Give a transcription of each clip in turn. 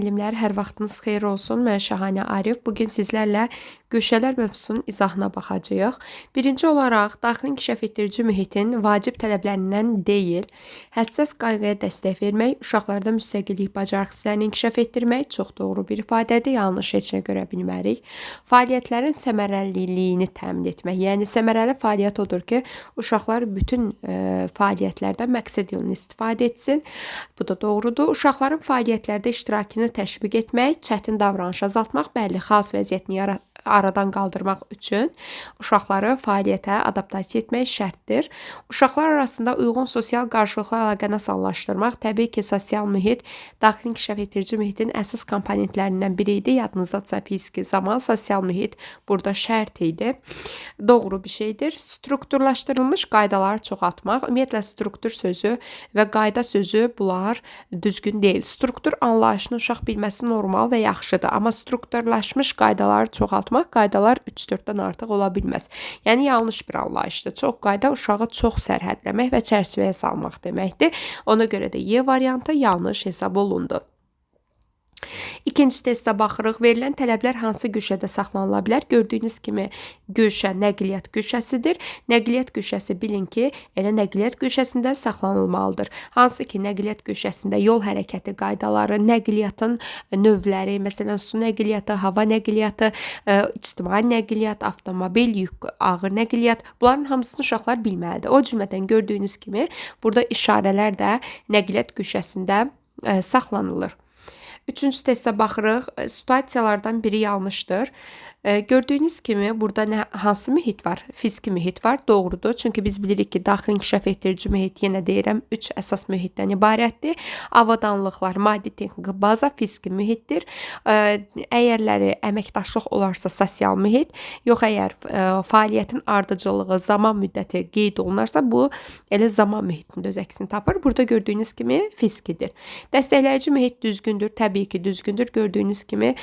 Müəllimlər, hər vaxtınız xeyir olsun. Mən Şahanə Arif. Bu gün sizlərlə güşələr mövzusunun izahına baxacağıq. Birinci olaraq, daxili inkişaf etdirici mühitin vacib tələblərindən deyil, həssas qayğıya dəstək vermək, uşaqlarda müstəqillik bacarıq hisslərini inkişaf etdirmək çox doğru bir ifadədir. Yanlış heç nə görə bilmərik. Fəaliyyətlərin səmərəliliyini təmin etmək. Yəni səmərəli fəaliyyət odur ki, uşaqlar bütün e, fəaliyyətlərdən məqsəd yolunu istifadə etsin. Bu da doğrudur. Uşaqların fəaliyyətlərdə iştirakını təşviq etmək, çətin davranış azaltmaq, bəlli xaos vəziyyətini yaratmaq aradan qaldırmaq üçün uşaqları fəaliyyətə adaptasiya etmək şərtdir. Uşaqlar arasında uyğun sosial qarşılıqlı əlaqəni asanlaşdırmaq, təbii ki, sosial mühit daxili inkişaf etdirici mühitin əsas komponentlərindən biri idi. Yadınızdadsa fiziki zaman, sosial mühit burada şərt idi. Doğru bir şeydir. Strukturlaşdırılmış qaydaları çoxaltmaq, ümumiyyətlə struktur sözü və qayda sözü bunlar düzgün deyil. Struktur anlayışını uşaq bilməsi normal və yaxşıdır, amma strukturlaşmış qaydaları çoxaltmaq azaltmaq qaydalar 3-4-dən artıq ola bilməz. Yəni yanlış bir anlayışdır. Çox qayda uşağı çox sərhədləmək və çərçivəyə salmaq deməkdir. Ona görə də Y variantı yanlış hesab olundu. İkinci testə baxırıq. Verilən tələblər hansı güşədə saxlanıla bilər? Gördüyünüz kimi güşə nəqliyyat güşəsidir. Nəqliyyat güşəsi bilin ki, elə nəqliyyat güşəsində saxlanılmalıdır. Hansı ki, nəqliyyat güşəsində yol hərəkəti qaydaları, nəqliyyatın növləri, məsələn, su nəqliyyatı, hava nəqliyyatı, e, ictimai nəqliyyat, avtomobil, yük, ağır nəqliyyat, bunların hamısını uşaqlar bilməlidir. O cümlədən gördüyünüz kimi burada işarələr də nəqliyyat güşəsində e, saxlanılır. Üçüncü testə baxırıq. E, situasiyalardan biri yanlışdır. E, gördüyünüz kimi burada nə hansı mühit var? Fiziki mühit var. Doğrudur. Çünki biz bilirik ki, daxili inkişaf etdirici mühit yenə deyirəm 3 əsas mühitdən ibarətdir. Avadanlıqlar, maddi texniki baza fiziki mühitdir. E, əyərləri əməkdaşlıq olarsa sosial mühit, yox əgər e, fəaliyyətin ardıcıllığı, zaman müddəti qeyd olunarsa bu elə zaman mühitində öz əksini tapır. Burada gördüyünüz kimi fizikidir. Dəstəkləyici mühit düzgündür, təbii ki, düzgündür. Gördüyünüz kimi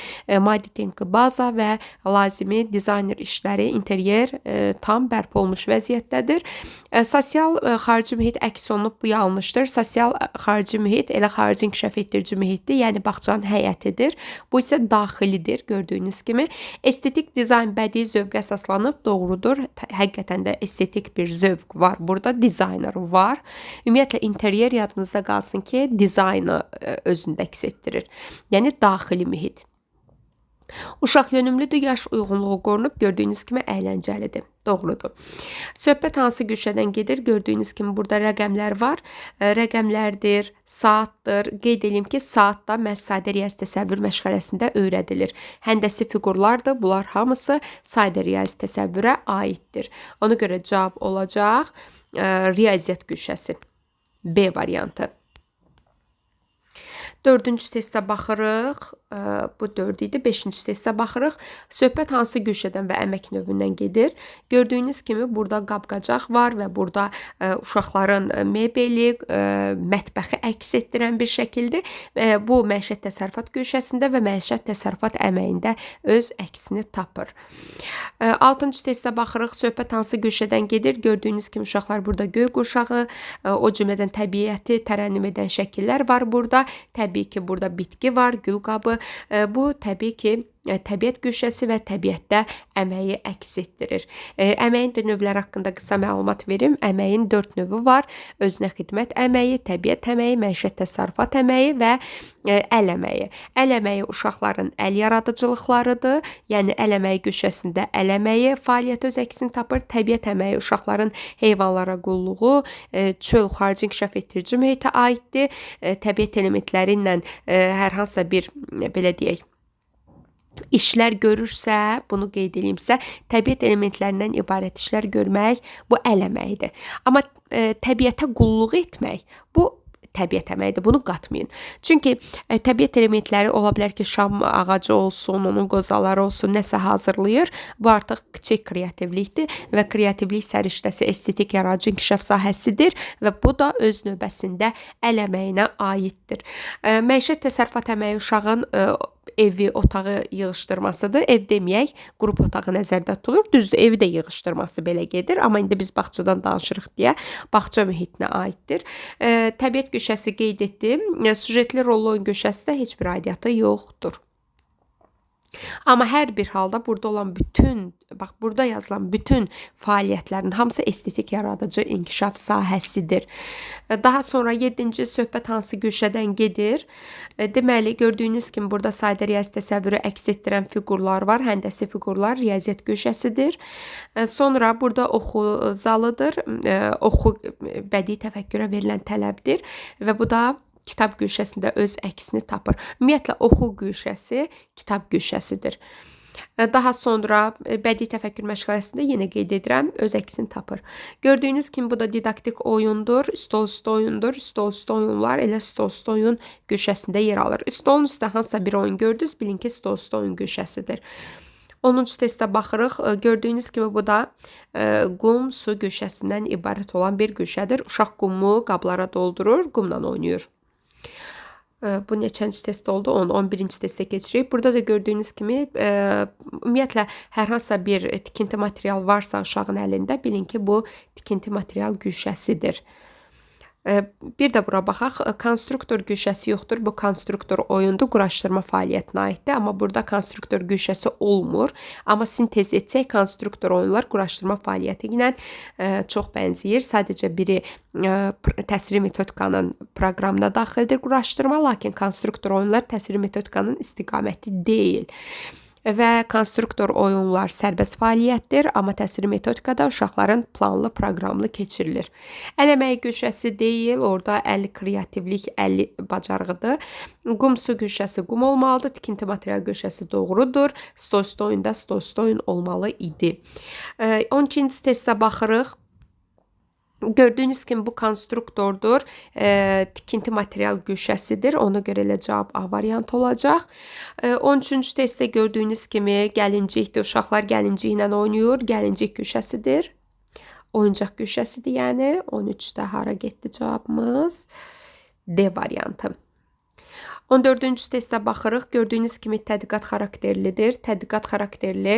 maddi texniki baza və lazımi dizayner işləri, interyer e, tam bərpa olmuş vəziyyətdədir. E, sosial e, xarici mühit əks olunub bu yanlışdır. Sosial e, xarici mühit elə xarici inkişaf etdirici mühitdir, yəni bağçanın həyətidir. Bu isə daxilidir gördüyünüz kimi. Estetik dizayn bədii zövqə əsaslanıb doğrudur. Həqiqətən də estetik bir zövq var. Burada dizayner var. Ümumiyyətlə interyer yadınızda qalsın ki, dizaynı e, özündə əks etdirir. Yəni daxili mühit. Uşaq yönümlüdür, yaş uyğunluğu qorunub gördüyünüz kimi əyləncəlidir. Doğrudur. Söhbət hansı güşədən gedir? Gördüyünüz kimi burada rəqəmlər var. Rəqəmlərdir, saatdır. Qeyd edeyim ki, saat da məhz sadə riyazi təsəvvür məşğələsində öyrədilir. Həndəsi fiqurlardır. Bunlar hamısı sadə riyazi təsəvvürə aiddir. Ona görə cavab olacaq riyaziyyat güşəsi. B variantı. Dördüncü testə baxırıq. Bu 4 idi. 5-ci testə baxırıq. Söhbət hansı güşədən və əmək növündən gedir? Gördüyünüz kimi burada qab-qacaq var və burada uşaqların mebeli, mətbəxi əks etdirən bir şəkildir. Bu məişət təsərrüfat güşəsində və məişət təsərrüfat əməyində öz əksini tapır. 6-cı testə baxırıq. Söhbət hansı güşədən gedir? Gördüyünüz kimi uşaqlar burada göy qurşağı, o cümlədən təbiəti tərənnüm edən şəkillər var burada. Təbii ki, burada bitki var, gül qabı. E, bu təbii ki, təbiət güşəsi və təbiətdə əməyi əks etdirir. E, əməyin də növləri haqqında qısa məlumat verim. Əməyin 4 növü var. Özünə xidmət əməyi, təbiət əməyi, məişət təsərrüfat əməyi və əl əməyi. Əl əməyi uşaqların əl yaradıcılıqlarıdır. Yəni əl əməyi güşəsində əl əməyi fəaliyyət öz əksini tapır. Təbiət əməyi uşaqların heyvanlara qulluğu, çöl xarici inkişaf etdirici mühitə aiddir. Təbiət elementləri ilə hər hansısa bir belə deyək işlər görürsə, bunu qeyd edimsə, təbiət elementlərindən ibarət işlər görmək bu əl əməyidir. Amma e, təbiətə qulluq etmək bu təbiət əməyidir. Bunu qatmayın. Çünki ə, e, təbiət elementləri ola bilər ki, şam ağacı olsun, onun qozaları olsun, nəsə hazırlayır. Bu artıq kiçik kreativlikdir və kreativlik səriştəsi estetik yaradıcı inkişaf sahəsidir və bu da öz növbəsində əl əməyinə aiddir. Ə, e, məişət təsərrüfat əməyi uşağın ə, evi, otağı yığışdırmasıdır. Ev deməyək, qrup otağı nəzərdə tutulur. Düzdür, evi də yığışdırması belə gedir, amma indi biz bağçadan danışırıq deyə bağça mühitinə aiddir. E, təbiət güşəsi qeyd etdim. E, Sujetli rollu oyun güşəsi də heç bir aidiyyatı yoxdur. Amma hər bir halda burada olan bütün, bax burada yazılan bütün fəaliyyətlərin hamısı estetik yaradıcı inkişaf sahəsidir. Daha sonra 7-ci söhbət hansı güşədən gedir? Deməli, gördüyünüz kimi burada sadə riyazi təsəvvürü əks etdirən fiqurlar var. Həndəsi fiqurlar riyaziyyat güşəsidir. Sonra burada oxu zalıdır. Oxu bədii təfəkkürə verilən tələbdir və bu da kitab güşəsində öz əksini tapır. Ümumiyyətlə oxu güşəsi kitab güşəsidir. Daha sonra e, bədii təfəkkür məşğələsində yenə qeyd edirəm, öz əksini tapır. Gördüyünüz kimi bu da didaktik oyundur, stol üstü oyundur. Stol üstü oyunlar elə stol üstü oyun güşəsində yer alır. Stolun üstə hansısa bir oyun gördünüz, bilin ki, stol üstü oyun güşəsidir. 10-cu testə baxırıq. E, gördüyünüz kimi bu da e, qum su güşəsindən ibarət olan bir güşədir. Uşaq qumu qablara doldurur, qumla oynayır. Bu neçənci test oldu? 10, 11-ci testə keçirik. Burada da gördüyünüz kimi, e, ümumiyyətlə hər hansısa bir tikinti material varsa uşağın əlində, bilin ki, bu tikinti material güşəsidir. Bir də bura baxaq. Konstruktor güşəsi yoxdur. Bu konstruktor oyundur, quraşdırma fəaliyyətinə aiddir. Amma burada konstruktor güşəsi olmur. Amma sintez etsək, konstruktor oyunlar quraşdırma fəaliyyəti ilə çox bənzəyir. Sadəcə biri təsviri metodikanın proqramına daxildir quraşdırma, lakin konstruktor oyunlar təsviri metodikanın istiqaməti deyil və konstruktor oyunlar sərbəst fəaliyyətdir, amma təsiri metodikada uşaqların planlı, proqramlı keçirilir. Əl əməyi güşəsi deyil, orada əl kreativlik, əl bacarığıdır. Qum su güşəsi qum olmalıdır, tikinti material güşəsi doğrudur. Stost oyunda stost oyun olmalı idi. 12-ci testə baxırıq. Gördüyünüz kimi bu konstruktordur. E, tikinti material güşəsidir. Ona görə elə cavab A variantı olacaq. E, 13-cü testdə gördüyünüz kimi gəlincikdir. Uşaqlar gəlincik ilə oynayır. Gəlincik güşəsidir. Oyuncaq güşəsidir yəni. 13-də hara getdi cavabımız? D variantı. 14-cü testə baxırıq. Gördüyünüz kimi tədqiqat xarakterlidir. Tədqiqat xarakterli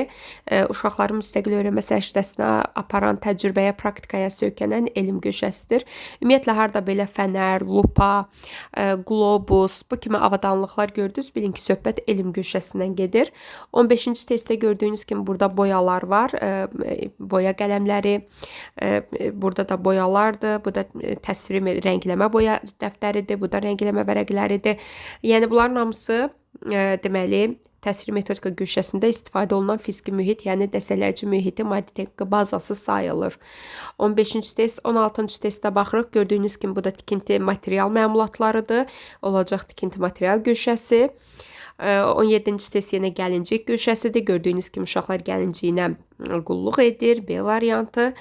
e, uşaqların müstəqil öyrənmə səriştəsinə aparan təcrübəyə, praktikaya söykənən elm göşəsidir. Ümumiyyətlə harda belə fənər, lupa, e, qlobus, bu kimi avadanlıqlar gördünüz, bilin ki, söhbət elm göşəsindən gedir. 15-ci testdə gördüyünüz kimi burada boyalar var. E, boya qələmləri, burada da boyalardır. Bu da təsviri rəngləmə boya dəftəridir. Bu da rəngləmə vərəqləridir. Yəni bunların hamısı e, deməli təsir metodika güşəsində istifadə olunan fiziki mühit, yəni dəstəkləyici mühiti maddi texniki bazası sayılır. 15-ci test, 16-cı testdə baxırıq. Gördüyünüz kimi bu da tikinti material məmulatlarıdır. Olacaq tikinti material güşəsi. 17-ci test yenə gəlincik güşəsidir. Gördüyünüz kimi uşaqlar gəlinciyinə qulluq edir. B variantı.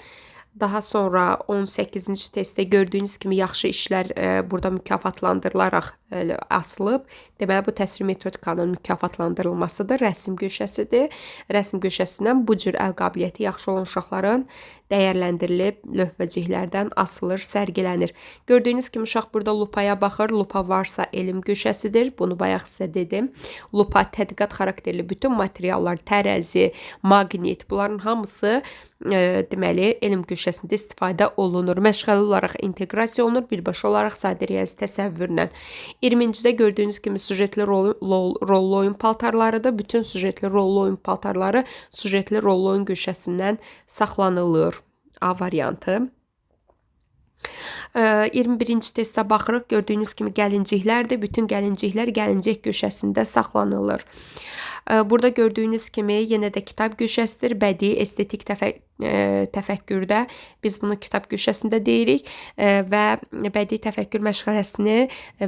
Daha sonra 18-ci testdə gördüyünüz kimi yaxşı işlər e, burada mükafatlandırılaraq e, asılıb. Deməli bu təsir metodikanın mükafatlandırılmasıdır. Rəsm köşəsidir. Rəsm köşəsindən bu cür əl qabiliyyəti yaxşı olan uşaqların dəyərləndirilib lövhəciklərdən asılır, sərgilənir. Gördüyünüz kimi uşaq burada lupaya baxır. Lupa varsa elm köşəsidir. Bunu bayaq sizə dedim. Lupa tədqiqat xarakterli bütün materiallar, tərəzi, maqnit bunların hamısı e, deməli elm köşəsində istifadə olunur. Məşğələ olaraq inteqrasiya olunur, birbaşa olaraq sadə riyazi təsəvvürlə. 20-cidə gördüyünüz kimi sujetli rol, rol, rollu oyun paltarlarıdır. Bütün sujetli rollu oyun paltarları sujetli rollu oyun köşəsindən saxlanılır. A variantı. 21-ci testə baxırıq. Gördüyünüz kimi gəlinciklərdir. Bütün gəlinciklər gəlincik köşəsində saxlanılır. Burada gördüyünüz kimi yenə də kitab köşəsidir. Bədii estetik e, təfəkkürdə biz bunu kitab köşəsində deyirik e, və bədii təfəkkür məşğələsini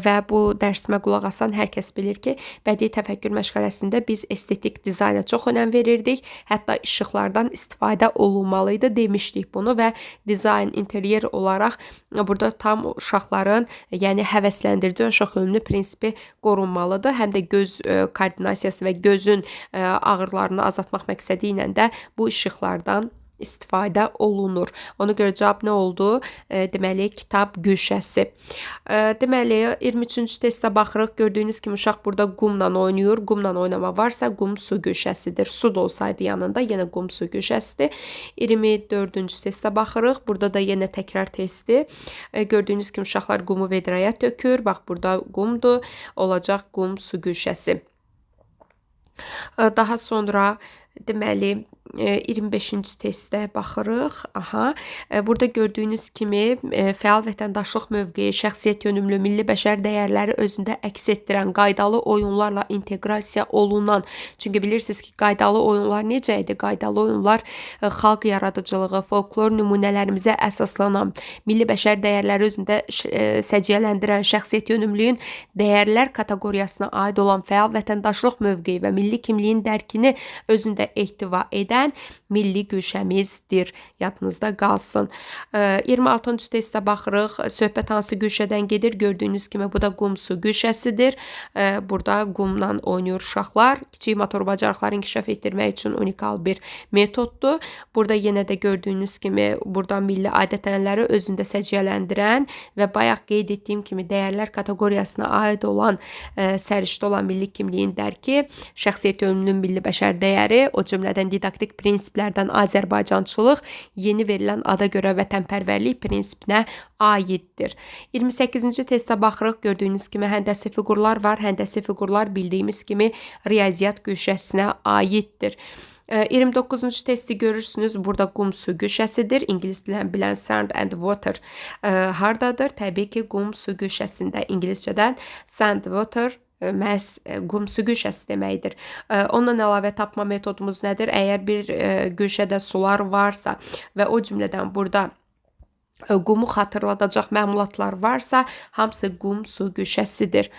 və bu dərsimə qulaq asan hər kəs bilir ki, bədii təfəkkür məşğələsində biz estetik dizayna çox önəm verirdik. Hətta işıqlardan istifadə olunmalı idi demişdik bunu və dizayn interyer olaraq burada tam uşaqların, yəni həvəsləndirici və uşaq önümlü prinsipi qorunmalıdır. Həm də göz e, koordinasiyası və gözün e, ağrılarını azaltmaq məqsədi ilə də bu işıqlardan istifadə olunur. Ona görə cavab nə oldu? E, deməli, kitab güşəsi. E, deməli, 23-cü testə baxırıq. Gördüyünüz kimi uşaq burada qumla oynayır. Qumla oynama varsa qum su güşəsidir. Su da olsaydı yanında yenə qum su güşəsidir. 24-cü testə baxırıq. Burada da yenə təkrar testi. E, gördüyünüz kimi uşaqlar qumu vedrəyə tökür. Bax, burada qumdur. Olacaq qum su güşəsi. E, daha sonra deməli 25-ci testə baxırıq. Aha. E, burada gördüyünüz kimi e, fəal vətəndaşlıq mövqeyi, şəxsiyyət yönümlü milli bəşər dəyərləri özündə əks etdirən qaydalı oyunlarla inteqrasiya olunan. Çünki bilirsiniz ki, qaydalı oyunlar necə idi? Qaydalı oyunlar e, xalq yaradıcılığı, folklor nümunələrimizə əsaslanan, milli bəşər dəyərləri özündə səciyyələndirən, şəxsiyyət yönümlülüyün dəyərlər kateqoriyasına aid olan fəal vətəndaşlıq mövqeyi və milli kimliyin dərkini özündə ehtiva edən milli güşəmizdir. Yadınızda qalsın. 26-cı testə baxırıq. Söhbət hansı güşədən gedir? Gördüyünüz kimi bu da qum su güşəsidir. Burada qumla oynayır uşaqlar. Kiçik motor bacarıqları inkişaf etdirmək üçün unikal bir metoddur. Burada yenə də gördüyünüz kimi burada milli adət-ənənələri özündə səciyyələndirən və bayaq qeyd etdiyim kimi dəyərlər kateqoriyasına aid olan sərişdə olan milli kimliyin dərki, şəxsiyyət yönümlü milli bəşər dəyəri, o cümlədən didaktik prinsiplərdən Azərbaycançılıq yeni verilən ada görə vətənpərvərlik prinsipinə aiddir. 28-ci testə baxırıq. Gördüyünüz kimi həndəsi fiqurlar var. Həndəsi fiqurlar bildiyimiz kimi riyaziyyat güşəsinə aiddir. 29-cu testi görürsünüz. Burada qum su güşəsidir. İngilis dilən bilən sand and water hardadır? Təbii ki, qum su güşəsində. İngiliscədən sand water məhz qum su güşəsi deməkdir. Ondan əlavə tapma metodumuz nədir? Əgər bir güşədə sular varsa və o cümlədən burada qumu xatırladacaq məmulatlar varsa, hamısı qum su güşəsidir.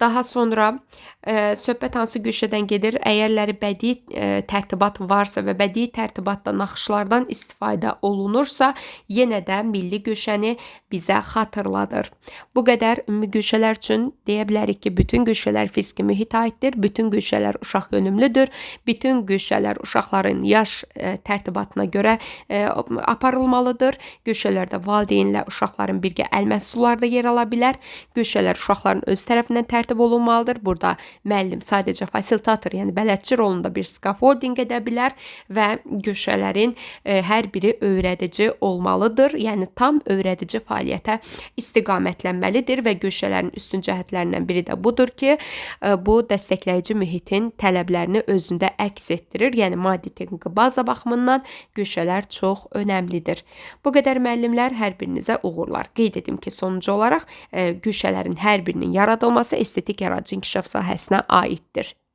Daha sonra e, söhbət hansı güşədən gedir? Əgərləri bədii e, tərtibat varsa və bədii tərtibatda naxışlardan istifadə olunursa, yenə də milli güşəni bizə xatırladır. Bu qədər ümumi güşələr üçün deyə bilərik ki, bütün güşələr fiziki mühitə aiddir, bütün güşələr uşaq yönümlüdür, bütün güşələr uşaqların yaş e, tərtibatına görə e, aparılmalıdır. Güşələrdə valideynlə uşaqların birgə əl məhsulları yer ala bilər. Güşələr uşaqların öz tərəfindən tərtib olunmalıdır. Burada müəllim sadəcə fasilitator, yəni bələdçi rolunda bir scaffolding edə bilər və güşələrin e, hər biri öyrədici olmalıdır. Yəni tam öyrədici fəaliyyətə istiqamətlənməlidir və güşələrin üstün cəhətlərindən biri də budur ki, e, bu dəstəkləyici mühitin tələblərini özündə əks etdirir. Yəni maddi texniki baza baxımından güşələr çox önəmlidir. Bu qədər müəllimlər hər birinizə uğurlar. Qeyd edim ki, sonuncu olaraq e, güşələrin hər birinin yaradılması estetik yaradıcı inkişaf sahəsinə aiddir.